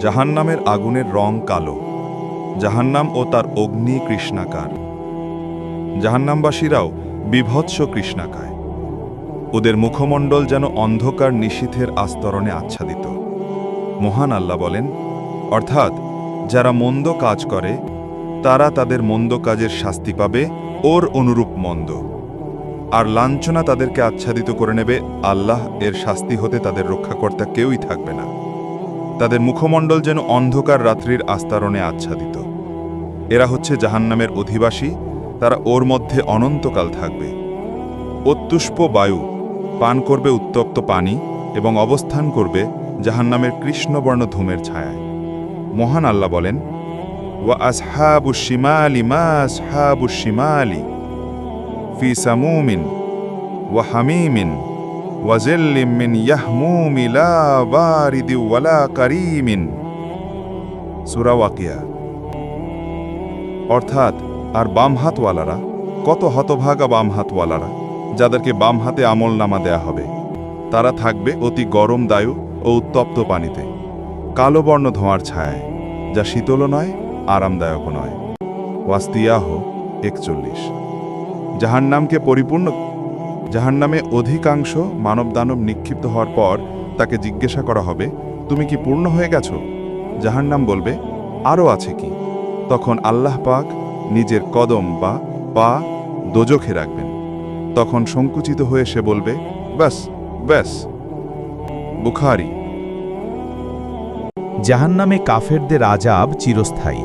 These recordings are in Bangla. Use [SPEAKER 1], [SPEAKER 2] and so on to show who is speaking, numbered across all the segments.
[SPEAKER 1] জাহান্নামের আগুনের রং কালো। জাহান্নাম ও তার অগ্নি কৃষ্ণাকার। জাহান্নামবাসীরাও বিভৎস কৃষ্ণাকায়। ওদের মুখমণ্ডল যেন অন্ধকার নিশীথের আস্তরণে আচ্ছাদিত। মহান আল্লাহ বলেন, অর্থাৎ যারা মন্দ কাজ করে, তারা তাদের মন্দ কাজের শাস্তি পাবে, ওর অনুরূপ মন্দ। আর লাঞ্ছনা তাদেরকে আচ্ছাদিত করে নেবে, আল্লাহ এর শাস্তি হতে তাদের রক্ষাকর্তা কেউই থাকবে না। তাদের মুখমণ্ডল যেন অন্ধকার রাত্রির আস্তারণে আচ্ছাদিত। এরা হচ্ছে জাহান্নামের অধিবাসী, তারা ওর মধ্যে অনন্তকাল থাকবে। অত্যুষ্প বায়ু পান করবে উত্তপ্ত পানি এবং অবস্থান করবে জাহান্নামের কৃষ্ণবর্ণ ধূমের ছায়ায়। মহান আল্লাহ বলেন, ওয়া আসহাবু শিমালি, মা আসহাবু শিমালি, ফি সামুমিন ওয়া হামিমিন। ওয়াজিল্লিম মিন ইয়াহমুমি লা বারিদি ওয়ালা কারিমিন সূরা ওয়াকিয়া। অর্থাৎ, আর বাম হাতওয়ালারা, কত হতভাগা বাম হাতওয়ালারা, যাদেরকে বাম হাতে আমল নামা দেয়া হবে, তারা থাকবে অতি গরম দায়ু ও উত্তপ্ত পানিতে, কালো বর্ণ ধোঁয়ার ছায়ায়, যা শীতলও নয়, আরামদায়কও নয়। ওয়াস্তিয়াহ একচল্লিশ। জাহান্নামকে পরিপূর্ণ জাহান্নামে অধিকাংশ মানবদানব নিক্ষিপ্ত হওয়ার পর তাকে জিজ্ঞাসা করা হবে, তুমি কি পূর্ণ হয়ে গেছো? জাহান্নাম বলবে আরও আছে কি? তখন আল্লাহ পাক নিজের কদম বা পা দোজখে রাখবেন। তখন সংকুচিত হয়ে সে বলবে, ব্যাস ব্যাস। বুখারি।
[SPEAKER 2] জাহান্নামে কাফেরদের আজাব চিরস্থায়ী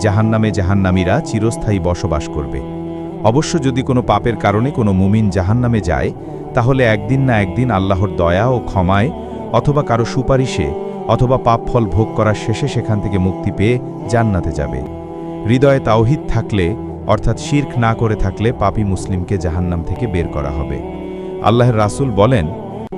[SPEAKER 2] জাহান্নামে জাহান্নামীরা চিরস্থায়ী বসবাস করবে। অবশ্য যদি কোনো পাপের কারণে কোনো মুমিন জাহান্নামে যায়, তাহলে একদিন না একদিন আল্লাহর দয়া ও ক্ষমায় অথবা কারও সুপারিশে অথবা পাপ ফল ভোগ করার শেষে সেখান থেকে মুক্তি পেয়ে জান্নাতে যাবে। হৃদয়ে তাওহিদ থাকলে, অর্থাৎ শির্ক না করে থাকলে পাপী মুসলিমকে জাহান্নাম থেকে বের করা হবে। আল্লাহর রাসূল বলেন,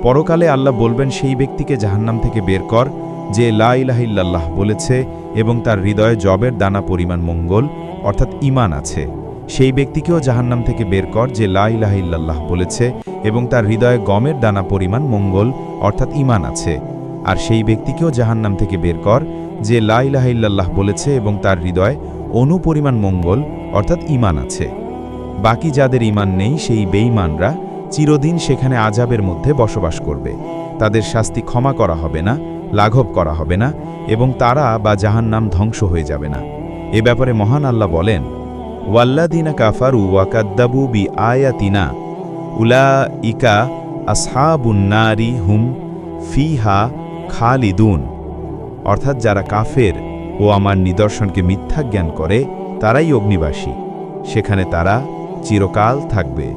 [SPEAKER 2] পরকালে আল্লাহ বলবেন, সেই ব্যক্তিকে জাহান্নাম থেকে বের কর, যে লা ইলাহা বলেছে এবং তার হৃদয়ে জবের দানা পরিমাণ মঙ্গল, অর্থাৎ ঈমান আছে। সেই ব্যক্তিকেও জাহান্নাম থেকে বের কর যে লা ইলাহা বলেছে এবং তার হৃদয়ে গমের দানা পরিমাণ মঙ্গল, অর্থাৎ ঈমান আছে। আর সেই ব্যক্তিকেও জাহান্নাম থেকে বের কর যে লা ইলাহা ইল্লাল্লাহ বলেছে এবং তার হৃদয়ে অনুপরিমাণ মঙ্গল, অর্থাৎ ঈমান আছে। বাকি যাদের ঈমান নেই, সেই বেঈমানরা চিরদিন সেখানে আজাবের মধ্যে বসবাস করবে। তাদের শাস্তি ক্ষমা করা হবে না, লাঘব করা হবে না এবং তারা বা জাহান্নাম ধ্বংস হয়ে যাবে না। এ ব্যাপারে মহান আল্লাহ বলেন ওয়াল্লাদিনা কাফারু ওয়াকাদ্দাবু বি আয়াতিনা উলা ইকা আসহাবুন্নারি হুম ফিহা খালিদুন অর্থাৎ যারা কাফের ও আমার নিদর্শনকে মিথ্যা জ্ঞান করে, তারাই অগ্নিবাসী। সেখানে তারা চিরকাল থাকবে।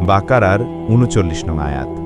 [SPEAKER 2] বাকারার উনচল্লিশ নং আয়াত।